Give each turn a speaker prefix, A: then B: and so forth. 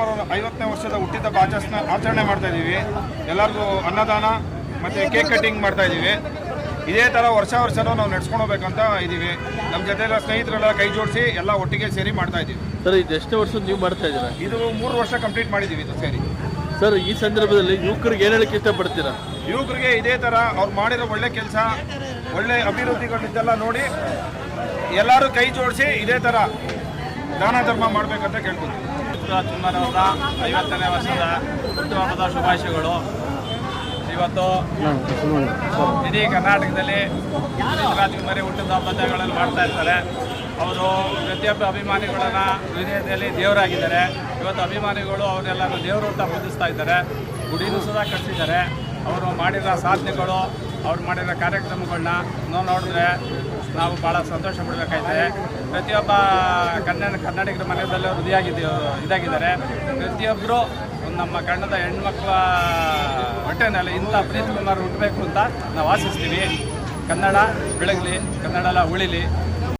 A: ಅವರ ಐವತ್ತನೇ ವರ್ಷದ ಹುಟ್ಟಿದ ಬಾಚಸ್ನ ಆಚರಣೆ ಮಾಡ್ತಾ ಇದ್ದೀವಿ. ಎಲ್ಲರಿಗೂ ಅನ್ನದಾನ ಮತ್ತು ಕೇಕ್ ಕಟ್ಟಿಂಗ್ ಮಾಡ್ತಾ ಇದ್ದೀವಿ. ಇದೇ ಥರ ವರ್ಷ ವರ್ಷನೂ ನಾವು ನಡ್ಸ್ಕೊಂಡು ಹೋಗ್ಬೇಕಂತ ಇದ್ದೀವಿ. ನಮ್ಮ ಜೊತೆಲ್ಲ ಸ್ನೇಹಿತರೆಲ್ಲ ಕೈ ಜೋಡಿಸಿ ಎಲ್ಲ ಒಟ್ಟಿಗೆ ಸೇರಿ ಮಾಡ್ತಾ ಇದ್ದೀವಿ.
B: ಸರ್ ಇದು ಎಷ್ಟು ವರ್ಷ ನೀವು ಮಾಡ್ತಾ ಇದ್ದೀರಾ?
A: ಇದು ಮೂರು ವರ್ಷ ಕಂಪ್ಲೀಟ್ ಮಾಡಿದ್ದೀವಿ ಇದು ಸೇರಿ.
B: ಸರ್ ಈ ಸಂದರ್ಭದಲ್ಲಿ ಯುವಕರಿಗೆ ಏನು ಹೇಳಕ್ಕೆ ಇಷ್ಟಪಡ್ತೀರಾ?
A: ಯುವಕರಿಗೆ ಇದೇ ಥರ ಅವ್ರು ಮಾಡಿರೋ ಒಳ್ಳೆ ಕೆಲಸ ಒಳ್ಳೆ ಅಭಿವೃದ್ಧಿಗಳಿದ್ದೆಲ್ಲ ನೋಡಿ ಎಲ್ಲರೂ ಕೈ ಜೋಡಿಸಿ ಇದೇ ಥರ ದಾನ ಧರ್ಮ ಮಾಡಬೇಕಂತ ಕೇಳ್ಕೊತೀವಿ.
C: ರಾಜ್ಕುಮಾರ್ ಅವರ ಐವತ್ತನೇ ವರ್ಷದ ಹುಟ್ಟುಹಬ್ಬದ ಶುಭಾಶಯಗಳು ಇವತ್ತು ಇಡೀ ಕರ್ನಾಟಕದಲ್ಲಿ ರಾಜ್ಕುಮಾರಿ ಹುಟ್ಟಿದ ಹಬ್ಬಗಳನ್ನು ಮಾಡ್ತಾ ಇರ್ತಾರೆ. ಅವರು ಪ್ರತಿಯೊಬ್ಬ ಅಭಿಮಾನಿಗಳನ್ನ ಹೃದಯದಲ್ಲಿ ದೇವರಾಗಿದ್ದಾರೆ. ಇವತ್ತು ಅಭಿಮಾನಿಗಳು ಅವರೆಲ್ಲರೂ ದೇವರು ಅಂತ ಪೂಜಿಸ್ತಾ ಇದ್ದಾರೆ. ಗುಡಿನೂ ಸುಧಾ ಕಟ್ಟಿದ್ದಾರೆ. ಅವರು ಮಾಡಿರೋ ಸಾಧನೆಗಳು ಅವ್ರು ಮಾಡಿರೋ ಕಾರ್ಯಕ್ರಮಗಳನ್ನ ನಾವು ನೋಡಿದ್ರೆ ನಾವು ಭಾಳ ಸಂತೋಷ ಪಡಬೇಕಾಯ್ತದೆ. ಪ್ರತಿಯೊಬ್ಬ ಕನ್ನಡ ಕನ್ನಡಿಗರ ಮನೆಯಲ್ಲೂ ಹೃದಯಾಗಿದ್ದು ಇದಾಗಿದ್ದಾರೆ. ಪ್ರತಿಯೊಬ್ಬರು ನಮ್ಮ ಕನ್ನಡದ ಹೆಣ್ಮಕ್ಳ ಹೊಟ್ಟೆನಲ್ಲಿ ಇಂಥ ಪ್ರೀತಿ ಕುಮಾರ್ ಹುಟ್ಟಬೇಕು ಅಂತ ನಾವು ಆಶಿಸ್ತೀವಿ. ಕನ್ನಡ ಬೆಳಗಲಿ, ಕನ್ನಡ ಎಲ್ಲ ಉಳಿಲಿ.